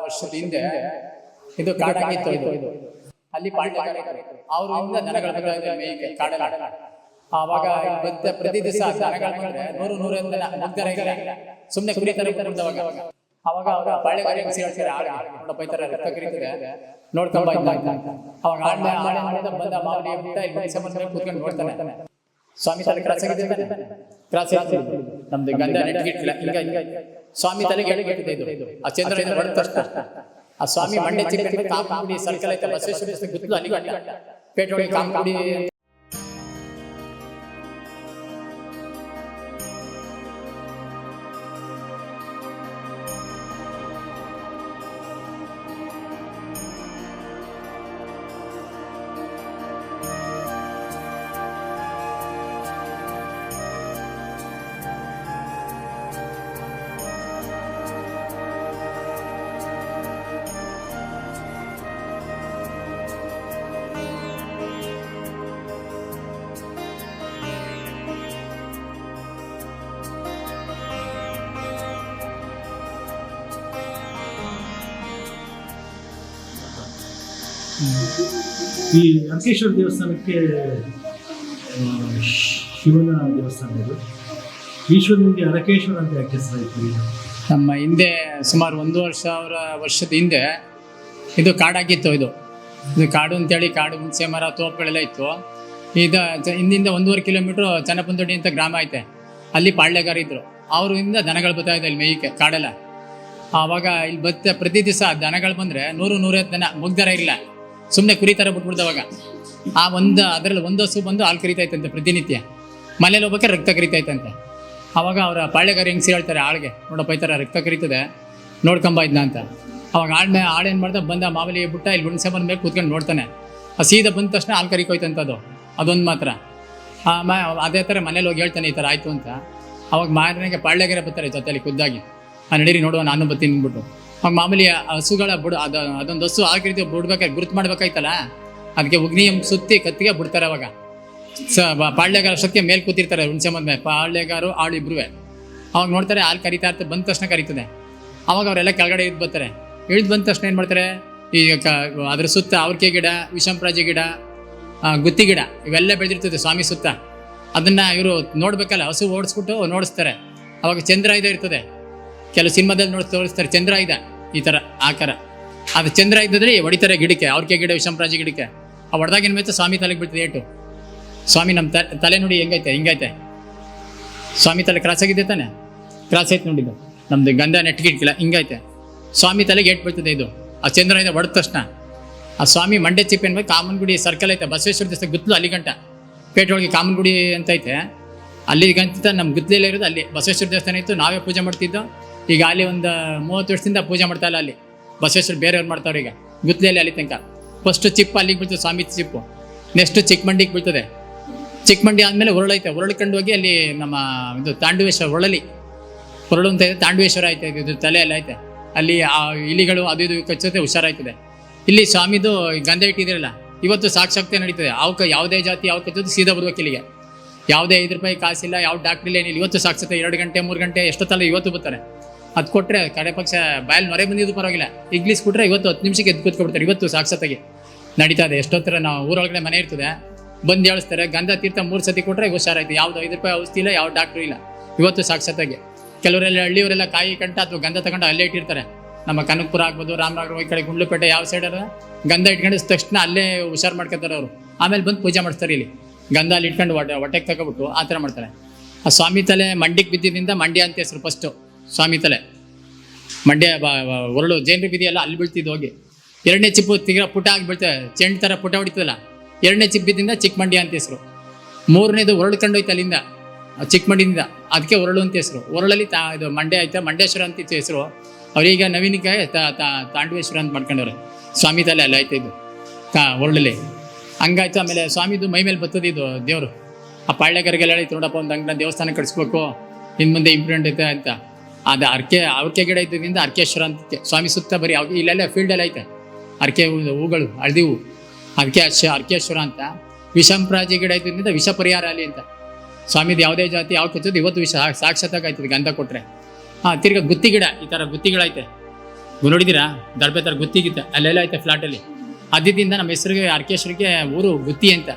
ವರ್ಷದ ಹಿಂದೆ ಇದು ಕಾಡಾಗಿತ್ತು ಇದು. ಅಲ್ಲಿ ಅವರು ಇದ್ವು ಮೇಯ್ಕೆ ಕಾಡಲ್ಲ ಆವಾಗ ಪ್ರತಿ ದಿವಸ ನೂರು ನೂರ ಸುಮ್ನೆ ಕುರಿತಾರೆ ಕುಡಿದವಾಗ ಅವಾಗ ನೋಡ ಬೈತಾರೆ ಅವಾಗ ಆಳ್ಮೆ ಆಳೆ ಮಾಡಿದ ಬಂದ ಸ್ವಾಮಿ ತಲೆ ಕ್ರಾಸ್ ಆಗಿದ್ದೇನೆ ಕ್ರಾಸ್ ನಮ್ದು ಗಂಧ ನೆಟ್ಗಿಟ್ಟಿಲ್ಲ ಹಿಂಗ ಹಿಂಗ ಸ್ವಾಮಿ ತಲೆಗೆ ಎಡಗಿಟ್ಟಿದೆ ಇದು. ಆ ಚಂದ್ರನಿಂದ ಹೊಡೆದ ತಕ್ಷಣ ಆ ಸ್ವಾಮಿ ಮಂಡ್ಯ ಚಿಕ್ಕ ಕಾಂಪೌಂಡಿ ಸರ್ಕಲ್ ಐತೆ ಬಸವೇಶ್ವರ ಗುತ್ತಲು ಅಲ್ಲಿ ಪೇಟೆ ಪೇಟೊಳಗೆ ಈ ಅಂಕೇಶ್ವರ ದೇವಸ್ಥಾನಕ್ಕೆ ಶಿವನ ದೇವಸ್ಥಾನ ಇದು. ಈಶ್ವರನಿಗೆ ಅರಕೇಶ್ವರ ಅಂತ ಯಾಕೆ ಹೆಸರಾಯ್ತು ನಮ್ಮ ಹಿಂದೆ ಸುಮಾರು ಒಂದು ವರ್ಷ ಅವರ ವರ್ಷದ ಹಿಂದೆ ಇದು ಕಾಡಾಗಿತ್ತು ಇದು. ಇದು ಕಾಡು ಅಂತೇಳಿ ಕಾಡು ಹುಣಸೆ, ಮರ ತೋಪುಗಳೆಲ್ಲ ಇತ್ತು. ಇದು ಹಿಂದಿಂದ ಒಂದೂವರೆ ಕಿಲೋಮೀಟ್ರ್ ಚನ್ನಪಂದೊಡ್ಡಿ ಅಂತ ಗ್ರಾಮ ಐತೆ. ಅಲ್ಲಿ ಪಾಳ್ಯಗಾರ ಇದ್ರು. ಅವರಿಂದ ದನಗಳು ಬರ್ತಾ ಇದೆ ಇಲ್ಲಿ ಮೇಯ್ಕೆ, ಕಾಡೆಲ್ಲ. ಆವಾಗ ಇಲ್ಲಿ ಬತ್ತ ಪ್ರತಿ ದಿವಸ ದನಗಳು ಬಂದರೆ ನೂರು ನೂರೈವತ್ತು ದನ ಮುಗ್ದರ ಇಲ್ಲ ಸುಮ್ಮನೆ ಕುರಿ ಥರ ಬಿಟ್ಬಿಡ್ದವಾಗ. ಆ ಒಂದು ಅದರಲ್ಲಿ ಒಂದು ಹಸು ಬಂದು ಹಾಲು ಕರಿತಾಯ್ತಂತೆ ಪ್ರತಿನಿತ್ಯ. ಮನೇಲಿ ಹೋಗ್ಬೇಕಾದ್ರೆ ರಕ್ತ ಕರಿತಾಯ್ತಂತೆ. ಅವಾಗ ಅವರ ಪಾಳ್ಯಗಾರ ಹೆಂಗ್ಸಿ ಹೇಳ್ತಾರೆ ಆಳ್ಗೆ ನೋಡಪ್ಪ ಈ ಥರ ರಕ್ತ ಕರಿತದೆ, ನೋಡ್ಕೊಂಬ ಇದ್ನ ಅಂತ. ಅವಾಗ ಆಳ್ಮೆ ಆಳೇನು ಮಾಡ್ದೆ, ಬಂದ ಮಾಮೂಲಿ ಬಿಟ್ಟ, ಇಲ್ಲಿ ಗುಣಸೆ ಬಂದ ಮೇಲೆ ಕೂತ್ಕೊಂಡು ನೋಡ್ತಾನೆ. ಆ ಸೀದಾ ಬಂದ ತಕ್ಷಣ ಹಾಲು ಕರಿಕೋಯ್ತಂತ ಅದು, ಅದೊಂದು ಮಾತ್ರ. ಆ ಅದೇ ಥರ ಮನೇಲಿ ಹೋಗಿ ಹೇಳ್ತಾನೆ ಈ ಥರ ಆಯಿತು ಅಂತ. ಅವಾಗ ಮಾರನೆಗೆ ಪಾಳ್ಯಗಾರ ಬರ್ತಾರೆ ಜೊತೆಲಿ ಖುದ್ದಾಗಿ. ಆ ನಡೀರಿ ನೋಡುವ, ನಾನು ಬರ್ತೀನಿ ಅಂದ್ಬಿಟ್ಟು. ಮಾಮೂಲಿ ಹಸುಗಳ ಬುಡ, ಅದು, ಅದೊಂದು ಹಸು ಆಗಿರ್ತೀವಿ ಬಿಡ್ಬೇಕಾದ್ರೆ ಗುರುತು ಮಾಡ್ಬೇಕಾಯ್ತಲ್ಲ? ಅದಕ್ಕೆ ಉಗ್ನಿ ಸುತ್ತಿ ಕತ್ತಿಗೆ ಬಿಡ್ತಾರೆ ಅವಾಗ. ಸ ಪಾಳ್ಯಗಾರ ಅಷ್ಟೊತ್ತಿಗೆ ಮೇಲೆ ಕೂತಿರ್ತಾರೆ ಹುಣಸೆ ಮದ್ಮೆ ಪಾಳ್ಯಗಾರು, ಆಳು ಇಬ್ರು ಅವಾಗ ನೋಡ್ತಾರೆ ಹಾಲು ಕರಿತಾ ಇರ್ತಾರೆ, ಬಂದ ತಕ್ಷಣ ಕರಿತದೆ. ಅವಾಗ ಅವರೆಲ್ಲ ಕೆಳಗಡೆ ಇದ್ದು ಬರ್ತಾರೆ. ಇಳಿದು ಬಂದ ತಕ್ಷಣ ಏನು ಮಾಡ್ತಾರೆ? ಈ ಕ, ಅದ್ರ ಸುತ್ತ ಅವ್ರಕೆ ಗಿಡ ವಿಷಂಪ್ರಾಜಿ ಗಿಡ ಗುತ್ತಿ ಗಿಡ, ಇವೆಲ್ಲ ಬೆಳೆದಿರ್ತದೆ ಸ್ವಾಮಿ ಸುತ್ತ. ಅದನ್ನ ಇವರು ನೋಡ್ಬೇಕಲ್ಲ, ಹಸು ಓಡಿಸ್ಬಿಟ್ಟು ನೋಡಿಸ್ತಾರೆ. ಅವಾಗ ಚಂದ್ರ ಇದೆ ಇರ್ತದೆ. ಕೆಲವು ಸಿನಿಮಾದಲ್ಲಿ ನೋಡಿ ತೋರಿಸ್ತಾರೆ, ಚಂದ್ರ ಇದೆ, ಈ ಥರ ಆಕಾರ ಅದು ಚಂದ್ರ ಇದ್ದಿದ್ರೆ ಹೊಡಿತಾರೆ ಗಿಡಕ್ಕೆ ಅವ್ರಿಗೆ ಗಿಡ ವಿಷಮರಾಜ ಗಿಡಕ್ಕೆ. ಆ ಹೊಡೆದಾಗಿನ ಮೇಲೆ ಸ್ವಾಮಿ ತಲೆಗೆ ಬಿಡ್ತದೆ ಏಟು. ಸ್ವಾಮಿ ನಮ್ಮ ತಲೆ ನೋಡಿ ಹೆಂಗೈತೆ, ಹಿಂಗೈತೆ. ಸ್ವಾಮಿ ತಲೆ ಕ್ರಾಸ್ ಆಗಿದೆ ತಾನೆ? ಕ್ರಾಸ್ ಐತೆ ನೋಡಿದ್ದು. ನಮ್ದು ಗಂಧ ನೆಟ್ಗಿಟ್ಕಿಲ್ಲ ಹಿಂಗೈತೆ. ಸ್ವಾಮಿ ತಲೆಗೆ ಏಟ್ ಬೀಳ್ತದೆ ಇದು. ಆ ಚಂದ್ರ ಇದೆ, ಹೊಡೆದ ತಕ್ಷಣ. ಆ ಸ್ವಾಮಿ ಮಂಡ್ಯ ಚಿಪ್ಪೆ ಕಾಮನ್ ಕಾಮನ್ಗುಡಿ ಸರ್ಕಲ್ ಐತೆ, ಬಸವೇಶ್ವರ ದೇವಸ್ಥಾನ ಗುತ್ತಲು ಅಲ್ಲಿ ಗಂಟ. ಒಳಗೆ ಕಾಮನ್ಗುಡಿ ಅಂತ ಐತೆ. ಅಲ್ಲಿ ಗಂಟ ನಮ್ಮ ಗುತ್ತಲೇ ಇರೋದು ಅಲ್ಲಿ. ಬಸವೇಶ್ವರ ದೇವಸ್ಥಾನ ಇತ್ತು, ನಾವೇ ಪೂಜೆ ಮಾಡ್ತಿದ್ದೋ. ಈಗ ಅಲ್ಲಿ ಒಂದು ಮೂವತ್ತು ವರ್ಷದಿಂದ ಪೂಜೆ ಮಾಡ್ತಾ ಇಲ್ಲ ಅಲ್ಲಿ. ಬಸವೇಶ್ವರ ಬೇರೆಯವ್ರು ಮಾಡ್ತಾವ್ರೆ ಈಗ. ಗುತ್ತಲೆಯಲ್ಲಿ ಅಲ್ಲಿ ತನಕ. ಫಸ್ಟ್ ಚಿಪ್ಪು ಅಲ್ಲಿಗೆ ಬೀಳ್ತದೆ ಸ್ವಾಮಿ ಚಿಪ್ಪು. ನೆಕ್ಸ್ಟ್ ಚಿಕ್ಕಮಂಡಿಗೆ ಬೀಳ್ತದೆ. ಚಿಕ್ಕಮಂಡಿ ಆದಮೇಲೆ ಉರುಳೈತೆ. ಉರುಳ್ಕೊಂಡು ಹೋಗಿ ಅಲ್ಲಿ ನಮ್ಮ ಇದು ತಾಂಡುವೇಶ್ವರ ಹೊರಳಲಿ ಹೊರಳು ಅಂತ ಇದೆ, ತಾಂಡುವೇಶ್ವರ ಐತೆ ಇದು ತಲೆಯಲ್ಲಿ ಐತೆ ಅಲ್ಲಿ ಆ ಇಲಿಗಳು ಅದು ಇದು ಕಚ್ಚುತ್ತೆ, ಹುಷಾರಾಯ್ತದೆ. ಇಲ್ಲಿ ಸ್ವಾಮಿದು ಗಂಧ ಇಟ್ಟಿದಿರಲ್ಲ ಇವತ್ತು ಸಾಕ್ಷಾತ್ತೆ ನಡೀತದೆ. ಅವಕ್ಕೆ ಯಾವುದೇ ಜಾತಿ ಯಾವ ಕಚ್ಚೋದು ಸೀದಾ ಬರ್ಬೇಕು ಇಲ್ಲಿಗೆ. ಯಾವುದೇ ಐದು ರೂಪಾಯಿ ಕಾಸಿಲ್ಲ, ಯಾವ ಡಾಕ್ಟ್ರಿಲ್ಲ ಏನಿಲ್ಲ. ಇವತ್ತು ಸಾಕ್ಷತೆ ಎರಡು ಗಂಟೆ, ಮೂರು ಗಂಟೆ ಎಷ್ಟೊತ್ತಲ್ಲ ಇವತ್ತು ಬರ್ತಾರೆ. ಅದು ಕೊಟ್ಟರೆ ಕಡೆ ಪಕ್ಷ ಬಾಯಲ್ಲಿ ಮೊರೆ ಬಂದಿದ್ದು ಪರವಾಗಿಲ್ಲ. ಇಂಗ್ಲೀಷ್ ಕೊಟ್ಟರೆ ಇವತ್ತು ಹತ್ತು ನಿಮಿಷಕ್ಕೆ ಎದ್ದು ಕೂತ್ಕೊಬಿಡ್ತಾರೆ. ಇವತ್ತು ಸಾಕ್ಷಾತ್ತಾಗಿ ನಡೀತಾ ಇದೆ. ಎಷ್ಟೊತ್ತರ ನಾವು ಊರೊಳಗಡೆ ಮನೆ ಇರ್ತದೆ. ಬಂದು ಹೇಳಿಸ್ತಾರೆ ಗಂಧ ತೀರ್ಥ ಮೂರು ಸತಿ ಕೊಟ್ಟರೆ ಹುಷಾರಾಯ್ತು. ಯಾವ್ದು ಐದು ರೂಪಾಯಿ ಔಷಧಿ ಇಲ್ಲ ಯಾವ ಡಾಕ್ಟ್ರು ಇಲ್ಲ. ಇವತ್ತು ಸಾಕ್ಷಾತ್ತಾಗಿ ಕೆಲವರೆಲ್ಲ ಹಳ್ಳಿಯವರೆಲ್ಲ ಕಾಯಿ ಕಂಟ ಅಥವಾ ಗಂಧ ತಗೊಂಡು ಅಲ್ಲೇ ಇಟ್ಟಿರ್ತಾರೆ. ನಮ್ಮ ಕನಕಪುರ ಆಗ್ಬೋದು, ರಾಮನಗರ ಈ ಕಡೆ ಗುಂಡ್ಲುಪೇಟೆ ಯಾವ ಸೈಡ್ ಗಂಧ ಇಟ್ಕೊಂಡು ತಕ್ಷಣ ಅಲ್ಲೇ ಹುಷಾರು ಮಾಡ್ಕೊತಾರೆ ಅವರು. ಆಮೇಲೆ ಬಂದು ಪೂಜೆ ಮಾಡ್ತಾರೆ ಇಲ್ಲಿ. ಗಂಧ ಅಲ್ಲಿ ಇಟ್ಕೊಂಡು ಹೊಟ್ಟೆ ಹೊಟ್ಟೆಗೆ ತಗೊಬಿಟ್ಟು ಆ ಥರ ಮಾಡ್ತಾರೆ. ಆ ಸ್ವಾಮಿ ತಲೆ ಮಂಡಿಗೆ ಬಿದ್ದಿದ್ದರಿಂದ ಮಂಡ್ಯ ಅಂತ ಹೆಸರು ಫಸ್ಟು ಸ್ವಾಮಿ ತಲೆ. ಮಂಡ್ಯ ಒರಳು ಜೇನ್ರಿ ಬಿದೆಯಲ್ಲ ಅಲ್ಲಿ ಬೀಳ್ತಿದ್ದು ಹೋಗಿ. ಎರಡನೇ ಚಿಪ್ಪು ತಿಂಗಳ ಪುಟ ಆಗಿ ಚೆಂಡು ಥರ ಪುಟ ಹೊಡಿತದಲ್ಲ. ಎರಡನೇ ಚಿಪ್ಪಿದಿಂದ ಚಿಕ್ಕ ಮಂಡ್ಯ ಅಂತ ಹೆಸರು. ಮೂರನೇದು ಒರಳು ಕಂಡೋಯ್ತು ಅಲ್ಲಿಂದ. ಆ ಚಿಕ್ಕ ಮಂಡ್ಯದಿಂದ ಅದಕ್ಕೆ ಒರಳು ಅಂತ ಹೆಸರು. ಹೊರಳಲ್ಲಿ ತಾ, ಇದು ಮಂಡ್ಯ ಆಯ್ತಾ? ಮಂಡ್ಯೇಶ್ವರ ಅಂತ ಇತ್ತು ಹೆಸರು. ಅವ್ರೀಗ ತಾ- ತಾಂಡವೇಶ್ವರ ಅಂತ ಮಾಡ್ಕೊಂಡವ್ರೆ. ಸ್ವಾಮಿ ತಲೆ ಅಲ್ಲಿ ಆಯ್ತು ಇದು? ತಾ ಹೊರಳಲ್ಲಿ ಹಂಗಾಯ್ತು ಆಮೇಲೆ ಸ್ವಾಮಿದು ಮೈ ಮೇಲೆ ಇದು ದೇವರು. ಆ ಪಾಳ್ಯಗಾರಿಗೆಲ್ಲ ಹೇಳಿ ನೋಡಪ್ಪ, ಒಂದು ಅಂಗನ ದೇವಸ್ಥಾನ ಕಟ್ಸ್ಬೇಕು. ಇನ್ನು ಮುಂದೆ ಇಂಪ್ರೂವ್ಮೆಂಟ್ ಐತೆ ಅಂತ. ಅದು ಅರ್ಕೆ ಅವಕೆ ಗಿಡ ಇದ್ದಿದ್ದರಿಂದ ಅರ್ಕೇಶ್ವರ ಅಂತ ಸ್ವಾಮಿ ಸುತ್ತ ಬರೀ ಅವ್ ಇಲ್ಲೆಲ್ಲ ಫೀಲ್ಡಲ್ಲಿ ಐತೆ. ಅರ್ಕೆ ಹೂಗಳು, ಹಳದಿ ಹೂ. ಅದಕ್ಕೆ ಅರ್ಕೇಶ್ವರ ಅಂತ. ವಿಷಂಪ್ರಾಜಿ ಗಿಡ ಇದ್ದಿದ್ದರಿಂದ ವಿಷ ಪರಿಹಾರ ಅಲ್ಲಿ ಅಂತ. ಸ್ವಾಮಿದು ಯಾವುದೇ ಜಾತಿ ಯಾವ ಕಚ್ಚೋದು ಇವತ್ತು ವಿಷ ಸಾಕ್ಷಾತ್ತಾಗಿ ಆಯ್ತದೆ ಗಂಧ ಕೊಟ್ಟರೆ ಹಾಂ ತಿರ್ಗ ಗುತ್ತಿ ಗಿಡ, ಈ ಥರ ಗುತ್ತಿಗಳೈತೆ ನೋಡಿದ್ದೀರಾ? ದರ್ಬೆ ಥರ ಗುತ್ತಿಗಿತ್ತ ಅಲ್ಲೆಲ್ಲ ಐತೆ ಫ್ಲಾಟಲ್ಲಿ ಅದಿದ್ದಿಂದ ನಮ್ಮ ಹೆಸರಿಗೆ ಅರ್ಕೇಶ್ವರಿಗೆ ಊರು ಗುತ್ತಿ ಅಂತ.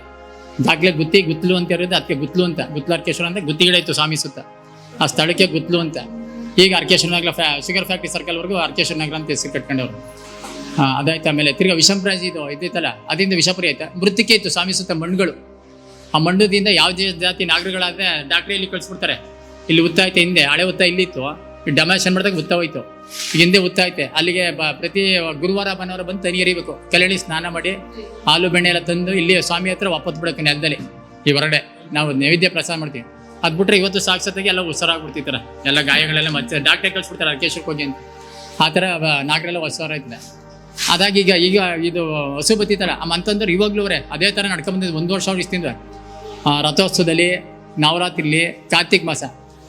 ದಾಖಲೆ ಗುತ್ತಿ ಗುತ್ತಲು ಅಂತ ಇರೋದು ಅದಕ್ಕೆ ಗುತ್ತಲು ಅಂತ. ಗುತ್ತಲು ಅರ್ಕೇಶ್ವರ ಅಂತ ಗುತ್ತಿಗಿಡ ಇತ್ತು ಸ್ವಾಮಿ ಸುತ್ತ. ಆ ಸ್ಥಳಕ್ಕೆ ಗುತ್ತಲು ಅಂತ. ಈಗ ಅರ್ಕೇಶ್ವರ ನಗರ ಫ್ಯಾ ಶುಗರ್ ಫ್ಯಾಕ್ಟ್ರಿ ಸರ್ಕಲ್ವರೆಗೂ ಅರ್ಕೇಶ್ವರ ನಗರ ಅಂತ ಹೆಸರು ಕಟ್ಕೊಂಡವ್ರು. ಅದಾಯ್ತು ಆಮೇಲೆ ತಿರ್ಗಾ ವಿಷಂಪ್ರಾಜಿ ಇದು ಇದ್ದೈತಲ್ಲ ಅದರಿಂದ ವಿಷಪುರಿ ಆಯ್ತಾ? ಮೃತ್ತಿಕೆ ಇತ್ತು ಸ್ವಾಮಿ ಸುತ್ತ ಮಣ್ಣುಗಳು. ಆ ಮಣ್ಣದಿಂದ ಯಾವುದೇ ಜಾತಿ ನಾಗರಿಕಗಳಾದ್ರೆ ಡಾಕ್ಟ್ರಿಯಲ್ಲಿ ಕಳಿಸ್ಬಿಡ್ತಾರೆ. ಇಲ್ಲಿ ಉತ್ತ ಐತೆ ಹಿಂದೆ, ಹಳೆ ಉತ್ತ ಇಲ್ಲಿತ್ತು. ಡಮಾಷನ್ ಮಾಡಿದಾಗ ಉತ್ತ ಹೋಯ್ತು. ಹಿಂದೆ ಉತ್ತ ಐತೆ. ಅಲ್ಲಿಗೆ ಬ- ಪ್ರತಿ ಗುರುವಾರ ಭಾನುವಾರ ಬಂದು ತನಿ ಎರಿಬೇಕು. ಕಲ್ಯಾಣಿ ಸ್ನಾನ ಮಾಡಿ, ಹಾಲು ಬೆಣ್ಣೆ ಎಲ್ಲ ತಂದು ಇಲ್ಲಿ ಸ್ವಾಮಿ ಹತ್ರ ವಾಪಸ್ ಬಿಡಕ್ಕೆ ನೆಲದಲ್ಲಿ, ಈ ಹೊರಗಡೆ. ನಾವು ನೈವೇದ್ಯ ಪ್ರಸಾದ ಮಾಡ್ತೀವಿ. ಅದು ಬಿಟ್ರೆ ಇವತ್ತು ಸಾಕ್ಷಾತ್ತಾಗಿ ಎಲ್ಲ ಉತ್ಸರಾಗ್ಬಿಡ್ತಿರ್ತಾರೆ ಎಲ್ಲ ಗಾಯಗಳೆಲ್ಲ ಮತ್ತೆ ಡಾಕ್ಟ್ರೆ ಕಳ್ಸಿಬಿಡ್ತಾರೆ ಅರ್ಕೇಶ್ವರ್ ಹೋಗಿ ಅಂತ. ಆ ಥರ ನಾಗರೆಲ್ಲ ಹೊಸವರ ಆಯ್ತದೆ ಅದಾಗಿ ಈಗ ಈಗ ಇದು ಹಸು ಬತ್ತಿತ್ತಲ್ಲ ಆ ಇವಾಗ್ಲೂ ಅವರೇ ಅದೇ ಥರ ನಡ್ಕೊಂಬಂದಿದ್ದು ಒಂದು ವರ್ಷ ಅವ್ರು ಇಷ್ಟಿಂದ ರಥೋತ್ಸವದಲ್ಲಿ ನವರಾತ್ರಿಲಿ ಕಾರ್ತಿಕ್ ಮಾಸ.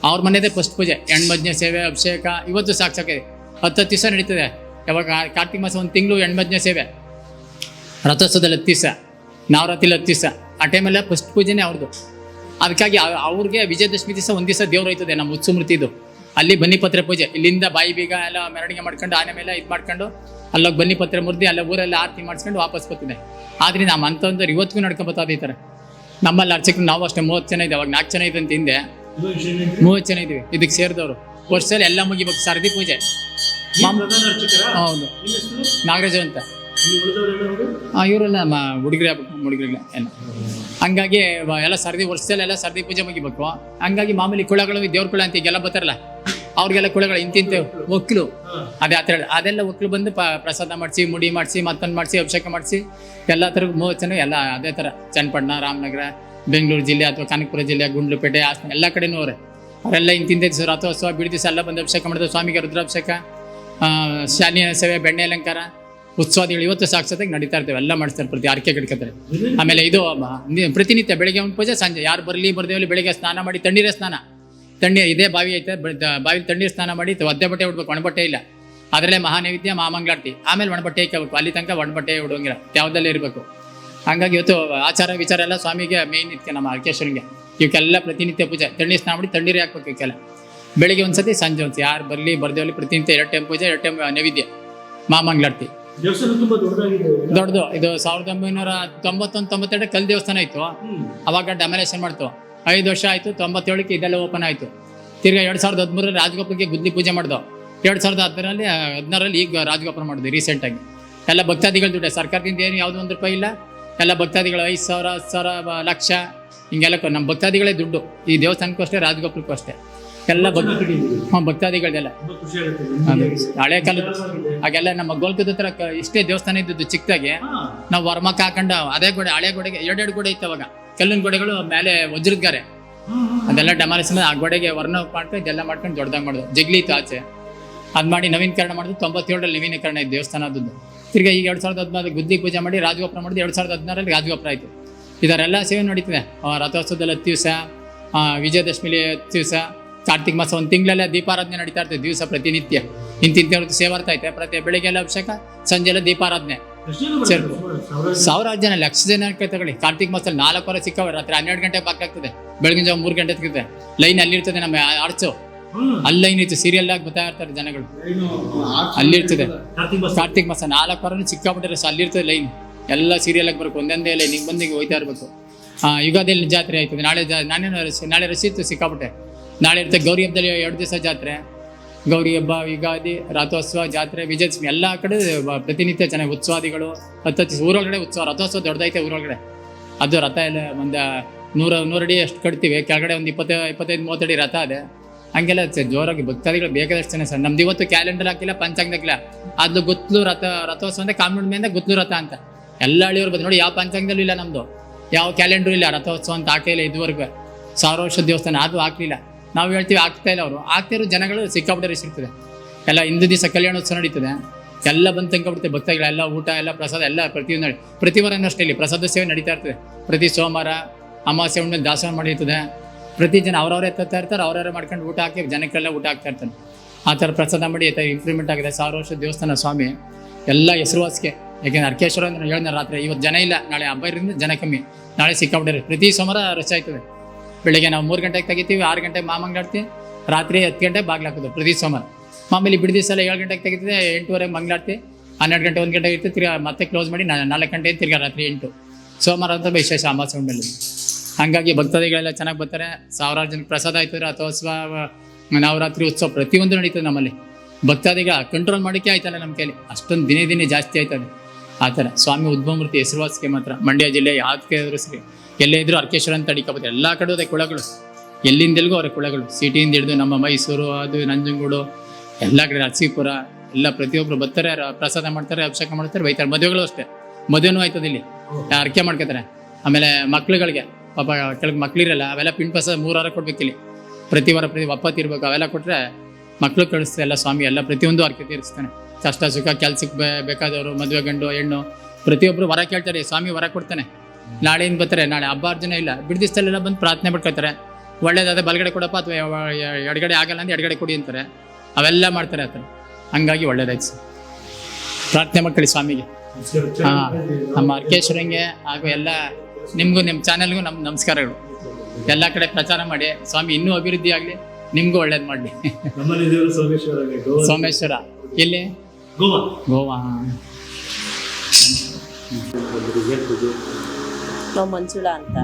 ಅವ್ರ ಮನೆಯದೇ ಫಸ್ಟ್ ಪೂಜೆ, ಹೆಣ್ಮಜ್ಞೆ, ಸೇವೆ, ಅಭಿಷೇಕ, ಇವತ್ತು ಹತ್ತು ಹತ್ತು ದಿವಸ ನಡೀತದೆ. ಯಾವಾಗ ಕಾರ್ತಿಕ್ ಮಾಸ ಒಂದು ತಿಂಗಳು ಹೆಣ್ಮಜ್ಞೆ, ಸೇವೆ. ರಥೋತ್ಸವದಲ್ಲಿ ಹತ್ತು ದಿವಸ, ನವರಾತ್ರಿಲಿ ಹತ್ತು ದಿವಸ. ಆ ಟೈಮಲ್ಲೇ ಫಸ್ಟ್ ಪೂಜೆನೇ ಅವ್ರದ್ದು ಅದಕ್ಕಾಗಿ ಅವ್- ಅವ್ರಿಗೆ ವಿಜಯದಶಮಿ ದಿವಸ ಒಂದು ದಿವಸ ದೇವ್ರು ಹೋಯ್ತದೆ ನಮ್ಮ ಉತ್ಸುಮೃತಿದು ಅಲ್ಲಿ ಬನ್ನಿಪತ್ರೆ ಪೂಜೆ. ಇಲ್ಲಿಂದ ಬಾಯಿ ಬೀಗ ಎಲ್ಲ ಮೆರವಣಿಗೆ ಮಾಡ್ಕೊಂಡು ಆನೆ ಮೇಲೆ ಇದು ಮಾಡ್ಕೊಂಡು ಅಲ್ಲೋಗಿ ಬನ್ನಿಪತ್ರೆ ಮುರಿದು ಅಲ್ಲ ಊರಲ್ಲಿ ಆರತಿ ಮಾಡಿಸ್ಕೊಂಡು ವಾಪಸ್ ಬರ್ತಿದೆ. ಆದ್ರೆ ನಮ್ಮ ಅಂಥವ್ರು ಇವತ್ತಿಗೂ ನಡ್ಕೊಬತ್ತಾ ಈ ಥರ ನಮ್ಮಲ್ಲಿ ಅರ್ಚಕರು ನಾವು ಅಷ್ಟೇ ಮೂವತ್ತು ಜನ ಇದೆ ಅವಾಗ ನಾಲ್ಕು ಜನ ಇದೆ ಅಂತ ಹಿಂದೆ ಮೂವತ್ತು ಜನ ಇದೀವಿ ಇದಕ್ಕೆ ಸೇರಿದವರು. ವರ್ಷದಲ್ಲಿ ಎಲ್ಲ ಮುಗಿಬೇಕು ಸರದಿ ಪೂಜೆ? ಹೌದು? ನಾಗರಾಜು ಅಂತ. ಆ, ಇವರೆಲ್ಲ ನಮ್ಮ ಹುಡುಗರೇ ಹುಡುಗರಿಲ್ಲ ಎಲ್ಲ. ಹಂಗಾಗಿ ಎಲ್ಲ ಸರ್ದಿ ವರ್ಷದಲ್ಲೆಲ್ಲ ಸರ್ದಿ ಪೂಜೆ ಮುಗಿಬೇಕು. ಹಂಗಾಗಿ ಮಾಮೂಲಿ ಕುಳಗಳು ದೇವ್ರ ಕುಳ ಅಂತ ಈಗೆಲ್ಲ ಬರ್ತಾರಲ್ಲ ಅವ್ರಿಗೆಲ್ಲ ಕುಳಗಳು ಇಂತಿಂತ ಒಕ್ಕಲು ಹಾ. ಅದೇ ಆ ಅದೆಲ್ಲ ಒಕ್ಕಲು ಬಂದು ಪ ಪ್ರಸಾದ ಮಾಡಿಸಿ ಮುಡಿ ಮಾಡಿಸಿ ಮತ್ತೊಂದು ಮಾಡಿಸಿ ಅಭಿಷೇಕ ಮಾಡಿಸಿ ಎಲ್ಲ ತರ ಮೂವತ್ತು ಎಲ್ಲ ಅದೇ ಥರ. ಚನ್ನಪಟ್ಟಣ ರಾಮನಗರ ಬೆಂಗಳೂರು ಜಿಲ್ಲೆ ಅಥವಾ ಕನಕಪುರ ಜಿಲ್ಲೆ ಗುಂಡ್ಲುಪೇಟೆ ಹಾಸನ ಎಲ್ಲ ಕಡೆನೂ ಅವರೇ. ಅವರೆಲ್ಲ ಇಂತಿಂತ ದಿವಸ ರಥೋತ್ಸವ ಬಿಡಿ ದಿವಸ ಎಲ್ಲ ಬಂದು ಅಭಿಷೇಕ ಮಾಡಿದ್ರು ಸ್ವಾಮಿಗೆ ರುದ್ರಾಭಿಷೇಕ ಶಾನಿಯ ಸೇವೆ ಬೆಣ್ಣೆ ಅಲಂಕಾರ ಉತ್ಸವಾದಿಗಳು ಇವತ್ತು ಸಾಕ್ಷತೆಗೆ ನಡೀತಾ ಇರ್ತೇವೆ. ಎಲ್ಲ ಮಾಡಿಸ್ತಾರೆ ಪ್ರತಿ ಆರ್ಕೆ ಕಟ್ಕೋತಾರೆ. ಆಮೇಲೆ ಇದು ಪ್ರತಿನಿತ್ಯ ಬೆಳಿಗ್ಗೆ ಒಂದು ಪೂಜೆ, ಸಂಜೆ. ಯಾರು ಬರಲಿ ಬರ್ದೇವಲ್ಲಿ ಬೆಳಿಗ್ಗೆ ಸ್ನಾನ ಮಾಡಿ ತಣ್ಣೀರೇ ಸ್ನಾನ. ತಣ್ಣೀರು, ಇದೇ ಬಾವಿ ಐತೆ ಬಾವಿ ತಣ್ಣೀರ್ ಸ್ನಾನ ಮಾಡಿ ಒದ್ದೆ ಬಟ್ಟೆ ಉಡ್ಬೇಕು ಒಣಬಟ್ಟೆ ಇಲ್ಲ. ಅದರಲ್ಲೇ ಮಹಾನೈವೇದ್ಯ ಮಹಾಮಂಗ್ಲಾರ್ತಿ ಆಮೇಲೆ ಒಣಬಟ್ಟೆ ಇಕ್ಕಬೇಕು ಅಲ್ಲಿ ತನಕ ಒಣಬಟ್ಟೆ ಉಡೋಂಗಿಲ್ಲ ಯಾವುದಲ್ಲೇ ಇರಬೇಕು. ಹಂಗಾಗಿ ಇವತ್ತು ಆಚಾರ ವಿಚಾರ ಎಲ್ಲ ಸ್ವಾಮಿಗೆ ಮೇನ್ ಇತ್ತು ನಮ್ಮ ಅರ್ಕೇಶ್ವರಂಗೆ ಇವಕ್ಕೆಲ್ಲ ಪ್ರತಿನಿತ್ಯ ಪೂಜೆ. ತಣ್ಣೀರ್ ಸ್ನಾನ ಮಾಡಿ ತಣ್ಣೀರು ಹಾಕ್ಬೇಕು ಇವಕ್ಕೆಲ್ಲ. ಬೆಳಿಗ್ಗೆ ಒಂದ್ಸತಿ, ಸಂಜೆ ಒಂದ್ಸತಿ. ಯಾರು ಬರಲಿ ಬರ್ದೇವಲ್ಲಿ ಪ್ರತಿನಿತ್ಯ ಎರಡು ಟೈಮ್ ಪೂಜೆ ಎರಡು ಟೈಮ್ ನೈವೇದ್ಯ. ದೊಡ್ಡದಾಗಿದೆ ದೊಡ್ಡದು. ಇದು ಸಾವಿರದ ಒಂಬೈನೂರ ತೊಂಬತ್ತೊಂದು ತೊಂಬತ್ತೆರಡು ಕಲ್ ದೇವಸ್ಥಾನ ಇತ್ತು. ಅವಾಗ ಡಮಲೇಷನ್ ಮಾಡ್ತು. ಐದು ವರ್ಷ ಆಯ್ತು ತೊಂಬತ್ತೇಳಕ್ಕೆ ಇದೆಲ್ಲ ಓಪನ್ ಆಯ್ತು. ತಿರ್ಗಾ ಎರಡ್ ಸಾವಿರದ ಹದಿಮೂರರಲ್ಲಿ ರಾಜಗೋಪುರಕ್ಕೆ ಗುದ್ದಿ ಪೂಜೆ ಮಾಡ್ದು. ಎರಡ್ ಸಾವಿರದ ಹದಿನಾರಲ್ಲಿ ಹದಿನಾರಲ್ಲಿ ಈಗ ರಾಜಗೋಪುರ ಮಾಡಿದ್ವಿ ರೀಸೆಂಟಾಗಿ ಎಲ್ಲ ಭಕ್ತಾದಿಗಳ ದುಡ್ಡೆ ಸರ್ಕಾರದಿಂದ ಏನು ಯಾವುದೋ ಒಂದು ರೂಪಾಯಿ ಇಲ್ಲ. ಎಲ್ಲ ಭಕ್ತಾದಿಗಳು ಐದು ಸಾವಿರ ಹತ್ತು ಸಾವಿರ ಲಕ್ಷ ಹಿಂಗೆಲ್ಲ ನಮ್ಮ ಭಕ್ತಾದಿಗಳೇ ದುಡ್ಡು. ಈ ದೇವಸ್ಥಾನಕ್ಕೂ ಅಷ್ಟೇ ರಾಜಗೋಪುರಕ್ಕೂ ಅಷ್ಟೇ ಎಲ್ಲ. ಹಾಂ ಅದು ಹಳೆ ಕಾಲದ. ಹಾಗೆಲ್ಲ ನಮ್ಮ ಗೋಲ್ಕದ ಹತ್ರ ಇಷ್ಟೇ ದೇವಸ್ಥಾನ ಇದ್ದದ್ದು ಚಿಕ್ಕದಾಗೆ. ನಾವು ವರ್ಮಕ್ಕೆ ಹಾಕೊಂಡು ಅದೇ ಗೋಡೆ, ಹಳೆ ಗೋಡೆಗೆ, ಎರಡೆರಡು ಗೋಡೆ ಇತ್ತು ಅವಾಗ. ಕಲ್ಲಿನ ಗೋಡೆಗಳು ಮೇಲೆ ವಜ್ರದ್ಗಾರೆ. ಅದೆಲ್ಲ ಡಮಾಲಿಸ್ ಆ ಗೋಡೆಗೆ ವರ್ಣ ಮಾಡ್ಕೊಂಡು ಇದೆಲ್ಲ ಮಾಡ್ಕೊಂಡು ದೊಡ್ಡದಾಗಿ ಮಾಡೋದು. ಜಗ್ಲಿ ಇತ್ತು ಆಚೆ. ಅದು ಮಾಡಿ ನವೀನೀಕರಣ ಮಾಡಿದ್ರು, ತೊಂಬತ್ತೇಳರಲ್ಲಿ ನವೀನೀಕರಣ ಇತ್ತು ದೇವಸ್ಥಾನ ಅದದ್ದು ತಿರ್ಗಾ ಈಗ ಎರಡು ಸಾವಿರದ ಹದಿನಾರು ಗುದ್ದಿ ಪೂಜೆ ಮಾಡಿ ರಾಜಗೋಪುರ ಮಾಡಿದ್ದು ಎರಡು ಸಾವಿರದ ಹದಿನಾರಲ್ಲಿ ರಾಜಗೋಪುರ ಆಯಿತು. ಇದರೆಲ್ಲ ಸೇವೆ ನಡೀತಿದೆ. ರಥೋತ್ಸವದಲ್ಲಿ ಹತ್ತು ದಿವಸ ವಿಜಯದಶಮಿಲಿ ಹತ್ತು ದಿವಸ ಕಾರ್ತಿಕ್ ಮಾಸ ಒಂದು ತಿಂಗಳೆಲ್ಲ ದೀಪಾರಾಧನೆ ನಡೀತಾ ಇರ್ತದೆ ದಿವಸ ಪ್ರತಿನಿತ್ಯ. ಇಂತಿಂತ ಬರ್ತಾ ಐತೆ ಪ್ರತಿ ಬೆಳಿಗ್ಗೆ ಎಲ್ಲ ಅಭಿಷೇಕ ಸಂಜೆ ಎಲ್ಲ ದೀಪಾರಾಧನೆ? ಸಾವಿರಾರು ಜನ? ಲಕ್ಷ ಜನ ತಗೊಳ್ಳಿ. ಕಾರ್ತಿಕ್ ಮಾಸದಲ್ಲಿ ನಾಲ್ಕುವರೆ ಸಿಕ್ಕವ ರಾತ್ರಿ ಹನ್ನೆರಡು ಗಂಟೆ ಬಾಕಾಗ್ತದೆ ಬೆಳಗಿನ ಜಾವ ಮೂರು ಗಂಟೆ ಸಿಗುತ್ತೆ ಲೈನ್ ಅಲ್ಲಿರ್ತದೆ ನಮ್ಮ ಆರ್ಚು. ಅಲ್ಲಿ ಲೈನ್ ಇತ್ತು ಸೀರಿಯಲ್ ಆಗಿ ಬರ್ತಾ ಇರ್ತಾರೆ ಜನಗಳು. ಅಲ್ಲಿ ಇರ್ತದೆ. ಅಲ್ಲಿರ್ತದೆ ಕಾರ್ತಿಕ್ ಮಾಸ. ನಾಲ್ಕು ನಾಲ್ಕುವರೆ ಅಲ್ಲಿ ಅಲ್ಲಿರ್ತದೆ ಲೈನ್ ಎಲ್ಲ ಸೀರಿಯಲ್ ಆಗಿ ಬರ್ಬೇಕು ಒಂದೊಂದೇ ಲೈನ್ ಹಿಂಗೆ ಬಂದಿಗೆ ಹೋಯ್ತಾ ಇರಬೇಕು. ಯುಗಾದಿಯಲ್ಲಿ ಜಾತ್ರೆ ಆಯ್ತದೆ. ನಾಳೆ ನಾನೇನು ನಾಳೆ ನಾಳೆ ರಸೀತು ಸಿಕ್ಕಾಬಿಟ್ಟೆ. ನಾಳೆ ಇರುತ್ತೆ ಗೌರಿ ಹಬ್ಬದಲ್ಲಿ ಎರಡು ದಿವಸ ಜಾತ್ರೆ. ಗೌರಿ ಹಬ್ಬ, ಯುಗಾದಿ, ರಥೋತ್ಸವ, ಜಾತ್ರೆ ವಿಜಯದಶಮಿ ಎಲ್ಲ ಕಡೆ ಪ್ರತಿನಿತ್ಯ ಚೆನ್ನಾಗಿ ಉತ್ಸವಾದಿಗಳು ಹತ್ತತ್ತು ಊರೊಳಗಡೆ ಉತ್ಸವ, ರಥೋತ್ಸವ ದೊಡ್ಡದೈತೆ ಊರೊಳಗಡೆ. ಅದು ರಥ ಎಲ್ಲ ಒಂದು ನೂರ, ನೂರಡಿ ಅಷ್ಟು ಕಟ್ತೀವಿ, ಕೆಳಗಡೆ ಒಂದು ಇಪ್ಪತ್ತು ಇಪ್ಪತ್ತೈದು, ಮೂವತ್ತಡಿ ರಥ ಇದೆ ಹಂಗೆಲ್ಲ ಜೋರಾಗಿ ಭಕ್ತಾದಿಗಳು ಬೇಕಾದಷ್ಟು ಜನ ಸರ್ ನಮ್ದು ಇವತ್ತು ಕ್ಯಾಲೆಂಡರ್ ಹಾಕಿಲ್ಲ ಪಂಚಾಂಗ ಹಾಕಿಲ್ಲ ಅದು ಗುತ್ಲು ರಥ, ರಥೋತ್ಸವ ಅಂದ್ರೆ ಕಾಮೂಡ್ ಮೇಲೆ ಗುತ್ಲು ರಥ ಅಂತ. ಎಲ್ಲ ಹಳ್ಳಿಯವ್ರು ಬಂದು ನೋಡಿ ಯಾವ ಪಂಚಾಂಗದಲ್ಲೂ ಇಲ್ಲ ನಮ್ಮದು ಯಾವ ಕ್ಯಾಲೆಂಡರ್ ಇಲ್ಲ, ರಥೋತ್ಸವ ಅಂತ ಹಾಕಿಲ್ಲ ಇದುವರೆಗೂ. ಸಾವಿರ ದೇವಸ್ಥಾನ, ಅದು ಹಾಕ್ಲಿಲ್ಲ. ನಾವು ಹೇಳ್ತೀವಿ ಆಗ್ತಾ ಇಲ್ಲ ಅವರು. ಆಗ್ತಿರೋ ಜನಗಳು ಸಿಗ್ತದೆ ಇರ್ತದೆ. ಎಲ್ಲ ಹಿಂದೂ ದಿವಸ ಕಲ್ಯಾಣೋತ್ಸವ ನಡೀತದೆ. ಎಲ್ಲ ಬಂದು ಭಕ್ತಗಳು ಭಕ್ತಾದಿಗಳೆಲ್ಲ ಊಟ, ಎಲ್ಲ ಪ್ರಸಾದ, ಎಲ್ಲ ಪ್ರತಿಯೊಂದು ಪ್ರತಿ ಅಷ್ಟೇ ಇಲ್ಲಿ ಪ್ರಸಾದ ಸೇವೆ ನಡೀತಾ ಇರ್ತದೆ. ಪ್ರತಿ ಸೋಮವಾರ ಅಮಾವಾಸ್ಯೆ ಹುಣ್ಣಿಮೆ ದಾಸೋಹ ನಡೀತದೆ ಪ್ರತಿ ಜನ ಅವರವರೇ ತತ್ತಾ ಇರ್ತಾರೆ, ಅವರವರೇ ಮಾಡ್ಕೊಂಡು ಊಟ ಹಾಕಿ ಜನಕ್ಕೆಲ್ಲ ಊಟ ಹಾಕ್ತಾ ಇರ್ತಾರೆ. ಆ ಥರ ಪ್ರಸಾದ ಮಾಡಿ ಇಂಪ್ರೂವ್ಮೆಂಟ್ ಆಗಿದೆ. ಸಾವಿರ ವರ್ಷ ದೇವಸ್ಥಾನ ಸ್ವಾಮಿ. ಎಲ್ಲ ಹೆಸರುವಾಸಿಗೆ. ಯಾಕೆಂದ್ರೆ ಅರ್ಕೇಶ್ವರ ಹೇಳಿದ ರಾತ್ರಿ ಇವತ್ತು ಜನ ಇಲ್ಲ. ನಾಳೆ ಹಬ್ಬ ಇರೋದ್ರಿಂದ ಜನ ಕಮ್ಮಿ. ನಾಳೆ ಸಿಕ್ಕಾಬಿಟ್ಟಿರಿ ಪ್ರತಿ ಸೋಮವಾರ ರಶ್ ಆಯ್ತದೆ. ಬೆಳಿಗ್ಗೆ ನಾವು ಮೂರು ಗಂಟೆಗೆ ತೆಗಿತೀವಿ, ಆರು ಗಂಟೆಗೆ ಮಾಮಂಗ್ಲಾಡ್ತೀವಿ ರಾತ್ರಿ ಹತ್ತು ಗಂಟೆ ಬಾಗ್ಲಾಕೋದು ಪ್ರತಿ ಸೋಮವಾರ ಮಾಮೂಲಿ ಬಿಡಿ ದಿವಸ ಎಲ್ಲ ಏಳು ಗಂಟೆಗೆ ತೆಗಿತದೆ ಎಂಟೂವರೆಗೆ ಮಂಗ್ಲಾಡ್ತೀವಿ ಹನ್ನೆರಡು ಗಂಟೆ, ಒಂದು ಗಂಟೆಗೆ ಇರ್ತೀವಿ ತಿರ್ಗಾ ಮತ್ತೆ ಕ್ಲೋಸ್ ಮಾಡಿ ನಾಲ್ಕು ಗಂಟೆ ತಿರ್ಗಾ ರಾತ್ರಿ ಎಂಟು. ಸೋಮವಾರ ಅಂತ ವಿಶೇಷ ಅಮಾಸೆ ಉಂಡಲ್ಲಿ. ಹಾಗಾಗಿ ಭಕ್ತಾದಿಗಳೆಲ್ಲ ಚೆನ್ನಾಗಿ ಬರ್ತಾರೆ. ಸಾವಿರಾರು ಜನಕ್ಕೆ ಪ್ರಸಾದ ಆಯ್ತು, ರಥೋತ್ಸವ, ನವರಾತ್ರಿ ಉತ್ಸವ ಪ್ರತಿಯೊಂದು ನಡೀತದೆ ನಮ್ಮಲ್ಲಿ. ಭಕ್ತಾದಿಗಳ ಕಂಟ್ರೋಲ್ ಮಾಡೋಕ್ಕೆ ಆಯ್ತಲ್ಲ ನಮ್ಮ ಕೈಲಿ. ಅಷ್ಟೊಂದು ದಿನೇ ದಿನೇ ಜಾಸ್ತಿ ಆಯ್ತದೆ. ಆ ಥರ. ಸ್ವಾಮಿ ಉದ್ಭವಮೂರ್ತಿ ಹೆಸರುವಾಸಿಗೆ ಮಾತ್ರ. ಮಂಡ್ಯ ಜಿಲ್ಲೆ ಯಾವ್ದಕ್ಕೆ ಇದ್ರು ಸರಿ. ಎಲ್ಲೇ ಇದ್ರು ಅರ್ಕೇಶ್ವರ ಅಂತ ಅಡಿಕಬೋದು ಎಲ್ಲ ಕಡೆ ಅದೇ ಕುಳಗಳು. ಎಲ್ಲಿಂದೆಲ್ಗೂ ಅವರ ಕುಳಗಳು. ಸಿಟಿಯಿಂದ ಹಿಡಿದು ನಮ್ಮ ಮೈಸೂರು, ಅದು ನಂಜನಗೂಡು, ಎಲ್ಲ ಕಡೆ ನರಸೀಪುರ, ಎಲ್ಲ ಪ್ರತಿಯೊಬ್ಬರು ಬರ್ತಾರೆ ಪ್ರಸಾದ ಮಾಡ್ತಾರೆ, ಅಭಿಷೇಕ ಮಾಡ್ತಾರೆ, ಬೈತಾರೆ. ಮದುವೆಗಳು ಅಷ್ಟೇ. ಮದುವೆನೂ ಆಯ್ತದ ಇಲ್ಲಿ. ಅರ್ಕೆ ಮಾಡ್ಕೋತಾರೆ. ಆಮೇಲೆ ಮಕ್ಳುಗಳಿಗೆ, ಪಾಪ ಕೆಳಗೆ ಮಕ್ಳಿರಲ್ಲ, ಅವೆಲ್ಲ ಪಿಂಡ್ ಪ್ರಸಾದ ಮೂರು ವಾರ ಕೊಡ್ಬೇಕಿಲ್ಲಿ ಪ್ರತಿ ವಾರ ಪ್ರತಿ ಒಪ್ಪತ್ತು ಇರ್ಬೇಕು ಅವೆಲ್ಲ ಕೊಟ್ಟರೆ ಮಕ್ಳು ಕಳಿಸ್ತಾರೆ, ಎಲ್ಲ ಸ್ವಾಮಿ, ಎಲ್ಲ ಪ್ರತಿಯೊಂದು ಅರ್ಕೆ ತೀರಿಸ್ತಾನೆ. ಕಷ್ಟ ಸುಖ, ಕೆಲ್ಸಕ್ಕೆ ಬೇಕಾದವರು, ಮದುವೆ ಗಂಡು, ಹೆಣ್ಣು ಪ್ರತಿಯೊಬ್ಬರು ವರ ಕೇಳ್ತಾರೆ, ಸ್ವಾಮಿ ವರ ಕೊಡ್ತಾನೆ. ನಾಳೆಯಿಂದ ಬರ್ತಾರೆ ನಾಳೆ ಹಬ್ಬ ಅರ್ಜುನ ಇಲ್ಲ. ಬಿಡ್ದಿಸ್ತಲ್ಲೆಲ್ಲ ಬಂದು ಪ್ರಾರ್ಥನೆ ಮಾಡ್ಕೊಳ್ತಾರೆ. ಒಳ್ಳೇದಾದ ಬಲಗಡೆ ಕೊಡಪ್ಪ ಅಥವಾ ಎಡಗಡೆ ಆಗಲ್ಲ ಅಂದ್ರೆ ಎಡಗಡೆ ಕೊಡಿ ಅಂತಾರೆ. ಅವೆಲ್ಲ ಮಾಡ್ತಾರೆ ಆತರ ಹಂಗಾಗಿ ಒಳ್ಳೇದಾಯ್ತು ಸರ್. ಪ್ರಾರ್ಥನೆ ಮಾಡ್ಕೊಳ್ಳಿ ಸ್ವಾಮಿಗೆ. ಹಾಂ ನಮ್ಮ ಅರ್ಕೇಶ್ವರಂಗೆ ಹಾಗೂ ಎಲ್ಲ ನಿಮಗೂ ನಿಮ್ಮ ಚಾನೆಲ್ಗೂ ನಮ್ಮ ನಮಸ್ಕಾರಗಳು. ಎಲ್ಲ ಕಡೆ ಪ್ರಚಾರ ಮಾಡಿ. ಸ್ವಾಮಿ ಇನ್ನೂ ಅಭಿವೃದ್ಧಿ ಆಗಲಿ ನಿಮಗೂ ಒಳ್ಳೇದು ಮಾಡಲಿ. ಸೋಮೇಶ್ವರ ಎಲ್ಲಿ? ಗೋವಾ. ಗೋವಾ ನಾವು ಮಂಜುಳ ಅಂತ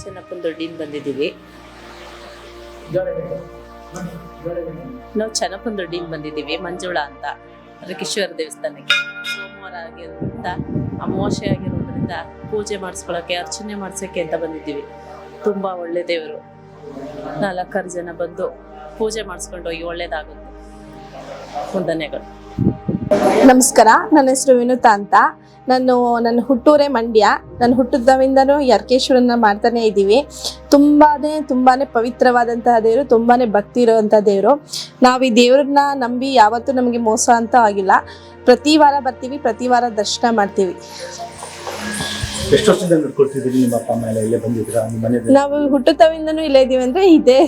ಚೆನ್ನಪ್ಪನ ದೊಡ್ಡಿನ ಬಂದಿದ್ದೀವಿ. ನಾವು ಚೆನ್ನಪ್ಪನ ದೊಡ್ಡಿನ ಬಂದಿದ್ದೀವಿ, ಮಂಜುಳ ಅಂತ. ಕಿಶೋರ್ ದೇವಸ್ಥಾನಕ್ಕೆ. ಸೋಮವಾರ ಆಗಿರೋದ್ರಿಂದ ಅಮಾವಾಸ್ಯೆ ಆಗಿರೋದ್ರಿಂದ ಪೂಜೆ ಮಾಡಿಸ್ಕೊಳಕ್ಕೆ ಅರ್ಚನೆ ಮಾಡ್ಸೋಕ್ಕೆ ಅಂತ ಬಂದಿದ್ದೀವಿ. ತುಂಬ ಒಳ್ಳೆ ದೇವರು. ನಾಲ್ಕಾರು ಜನ ಬಂದು ಪೂಜೆ ಮಾಡಿಸ್ಕೊಂಡು ಹೋಗಿ ಒಳ್ಳೇದಾಗುತ್ತೆ. ವಂದನೆಗಳು ನಮಸ್ಕಾರ ನನ್ನ ಹೆಸರು ವಿನುತಾ ಅಂತ. ನಾನು ನನ್ನ ಹುಟ್ಟೂರೇ ಮಂಡ್ಯ. ನನ್ನ ಹುಟ್ಟಿದವಿಂದನೂ ಯರ್ಕೇಶ್ವರನ ಮಾಡ್ತಾನೆ ಇದ್ದೀವಿ. ತುಂಬಾನೇ ತುಂಬಾನೇ ಪವಿತ್ರವಾದಂತಹ ದೇವರು ತುಂಬಾನೇ ಭಕ್ತಿ ಇರುವಂಥ ದೇವರು. ನಾವು ಈ ದೇವ್ರನ್ನ ನಂಬಿ ಯಾವತ್ತೂ ನಮಗೆ ಮೋಸ ಅಂತ ಆಗಿಲ್ಲ. ಪ್ರತಿ ವಾರ ಬರ್ತೀವಿ ಪ್ರತಿ ವಾರ ದರ್ಶನ ಮಾಡ್ತೀವಿ. ಎಷ್ಟು ವರ್ಷದಿಂದ ಕೊಡ್ತಿದ್ದೀರಿ ನಿಮ್ಮ ಅಪ್ಪ ಅಮ್ಮ ಎಲ್ಲ ಇಲ್ಲೇ ಬಂದಿದ್ರಾ ನಿಮ್ಮ ಮನೆ ನಾವು ಹುಟ್ಟುತ್ತವಿಂದನೂ ಇಲ್ಲೇ ಇದೀವಿ ಅಂದ್ರೆ ಇದೇ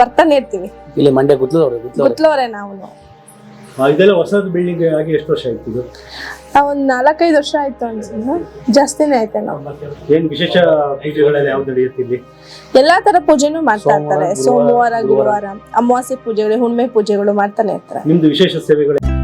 ಬರ್ತಾನೆ ಇರ್ತೀವಿ. ಇಲ್ಲಿ ಮಂಡ್ಯ ಗುತ್ಲವ್ರು ನಾವು. ಇದೆಲ್ಲ ಹೊಸದು ಬಿಲ್ಡಿಂಗ್ ಆಗಿ ಎಷ್ಟು ವರ್ಷ ಆಯ್ತು ಇದು? ಒಂದು ನಾಲ್ಕೈದು ವರ್ಷ ಆಯ್ತು ಅನ್ಸುತ್ತೆ. ಜಾಸ್ತಿನೇ ಆಯ್ತು ಏನು ವಿಶೇಷ ಪೂಜೆಗಳೆಲ್ಲ ಯಾವ್ದು ನಡೆಯುತ್ತೆ ಇಲ್ಲಿ? ಎಲ್ಲಾ ತರ ಪೂಜೆನೂ ಮಾಡ್ತಾ ಇರ್ತಾರೆ. ಸೋಮವಾರ. ಗುರುವಾರ ಅಮಾವಾಸ್ಯೆ ಪೂಜೆಗಳು ಹುಣ್ಮೆ ಪೂಜೆಗಳು ಮಾಡ್ತಾನೆ ಇರ್ತಾರೆ. ನಿಮ್ದು ವಿಶೇಷ ಸೇವೆಗಳು?